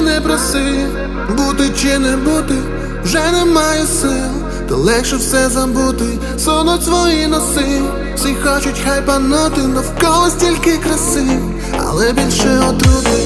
не проси, бути чи не бути, вже немає сил, то легше все забути, соно свої носи, всі хочуть хайпанути, навколо стільки краси, але більше отрути.